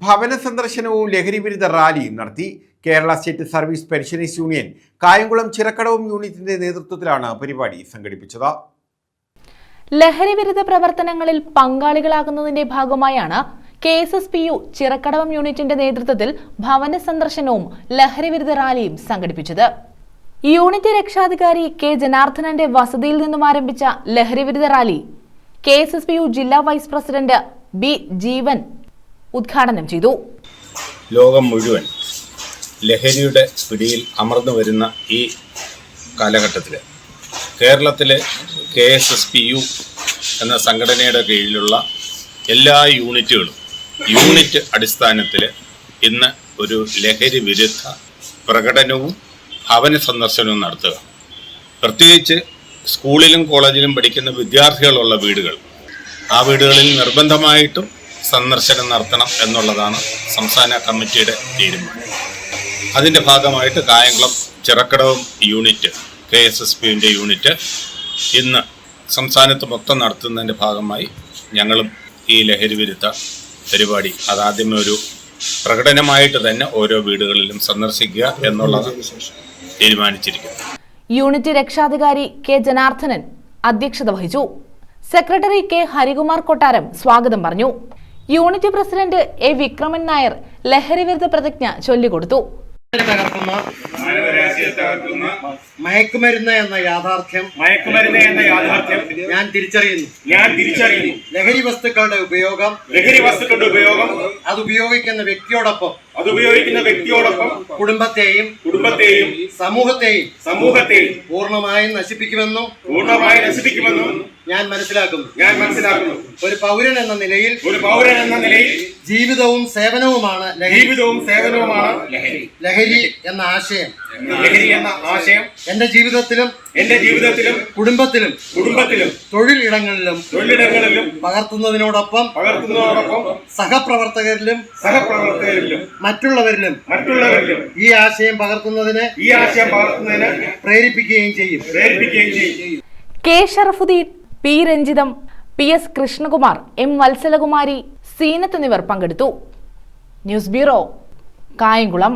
ഭവന സന്ദർശനവും ലഹരി വിരുദ്ധ റാലിയും നടത്തി Kerala state service pensioners union Kayamkulam ചിറക്കടവും യൂണിറ്റിന്റെ നേതൃത്വത്തിലാണ് പരിപാടി സംഘടിപ്പിച്ചത്. ലഹരി വിരുദ്ധ പ്രവർത്തനങ്ങളിൽ പങ്കാളികളാകുന്നതിന്റെ ഭാഗമായാണ് K S S P U Chirakkadavam യൂണിറ്റിന്റെ നേതൃത്വത്തിൽ ഭവന സന്ദർശനവും ലഹരി വിരുദ്ധ റാലിയും സംഘടിപ്പിച്ചത്. യൂണിറ്റ് രക്ഷാധികാരി കെ ജനാർദ്ദനന്റെ വസതിയിൽ നിന്നും ആരംഭിച്ച ലഹരി വിരുദ്ധ rally K S S P U ജില്ലാ വൈസ് പ്രസിഡന്റ് ബി ജീവൻ ഉദ്ഘാടനം ചെയ്തു. ലോകം മുഴുവൻ ലഹരിയുടെ പിടിയിൽ അമർന്നു വരുന്ന ഈ കാലഘട്ടത്തിൽ കേരളത്തിലെ K S S P U എന്ന സംഘടനയുടെ കീഴിലുള്ള എല്ലാ യൂണിറ്റുകളും യൂണിറ്റ് അടിസ്ഥാനത്തിൽ ഇന്ന് ഒരു ലഹരി വിരുദ്ധ പ്രകടനവും ഭവന സന്ദർശനവും നടത്തുക. പ്രത്യേകിച്ച് സ്കൂളിലും കോളേജിലും പഠിക്കുന്ന വിദ്യാർത്ഥികളുള്ള വീടുകൾ ആ വീടുകളിൽ നിർബന്ധമായിട്ടും സന്ദർശനം നടത്തണം എന്നുള്ളതാണ് സംസ്ഥാന കമ്മിറ്റിയുടെ തീരുമാനം. അതിന്റെ ഭാഗമായിട്ട് കായംകുളം ചിറക്കടവും യൂണിറ്റ് കെ എസ് എസ് പിയുടെ യൂണിറ്റ് ഇന്ന് സംസ്ഥാനത്ത് മൊത്തം നടത്തുന്നതിന്റെ ഭാഗമായി ഞങ്ങളും ഈ ലഹരി വിരുദ്ധ പരിപാടി അതാദ്യമേ ഒരു പ്രകടനമായിട്ട് തന്നെ ഓരോ വീടുകളിലും സന്ദർശിക്കുക എന്നുള്ളത് തീരുമാനിച്ചിരിക്കുന്നു യൂണിറ്റ് രക്ഷാധികാരി കെ ജനാർദ്ദനൻ അധ്യക്ഷത വഹിച്ചു. സെക്രട്ടറി കെ ഹരികുമാർ കൊട്ടാരം സ്വാഗതം പറഞ്ഞു. Unit president A Vikraman Nair ലഹരി വിരുദ്ധ പ്രതിജ്ഞ ചൊല്ലിക്കൊടുത്തു. തകർക്കുന്ന മയക്കുമരുന്ന് എന്ന യാഥാർത്ഥ്യം മയക്കുമരുന്ന് എന്ന യാഥാർത്ഥ്യം ഞാൻ തിരിച്ചറിയുന്നു. ഞാൻ തിരിച്ചറിയുന്നു. ലഹരി വസ്തുക്കളുടെ ഉപയോഗം ലഹരി വസ്തുക്കളുടെ ഉപയോഗം അത് ഉപയോഗിക്കുന്ന വ്യക്തിയോടൊപ്പം അത് ഉപയോഗിക്കുന്ന വ്യക്തിയോടൊപ്പം കുടുംബത്തെയും കുടുംബത്തെയും സമൂഹത്തെയും സമൂഹത്തെയും പൂർണമായും നശിപ്പിക്കുമെന്നും പൂർണമായും നശിപ്പിക്കുമെന്നും ഞാൻ മനസ്സിലാക്കുന്നു. ഞാൻ മനസ്സിലാക്കുന്നു. ഒരു പൗരൻ എന്ന നിലയിൽ ഒരു പൗരൻ എന്ന നിലയിൽ ജീവിതവും സേവനവുമാണ് ലഹരി. ജീവിതവും സേവനവുമാണ് ലഹരി. ലഹരി എന്ന ആശയം. ലഹരി എന്ന ആശയം എന്റെ ജീവിതത്തിലും എന്റെ ജീവിതത്തിലും കുടുംബത്തിലും കുടുംബത്തിലും തൊഴിലിടങ്ങളിലും തൊഴിലിടങ്ങളിലും പകർത്തുന്നതിനോടൊപ്പം പകർത്തുന്നതോടൊപ്പം സഹപ്രവർത്തകരിലും സഹപ്രവർത്തകരിലും മറ്റുള്ളവരിലും മറ്റുള്ളവരിലും ഈ ആശയം പകർത്തുന്നതിന് ഈ ആശയം പകർത്തുന്നതിന് പ്രേരിപ്പിക്കുകയും ചെയ്യും. പ്രേരിപ്പിക്കുകയും ചെയ്യും. K Sharafudheen P Ranjitham P S Krishnakumar M Vatsalakumari Seenath എന്നിവർ പങ്കെടുത്തു. News bureau Kayamkulam.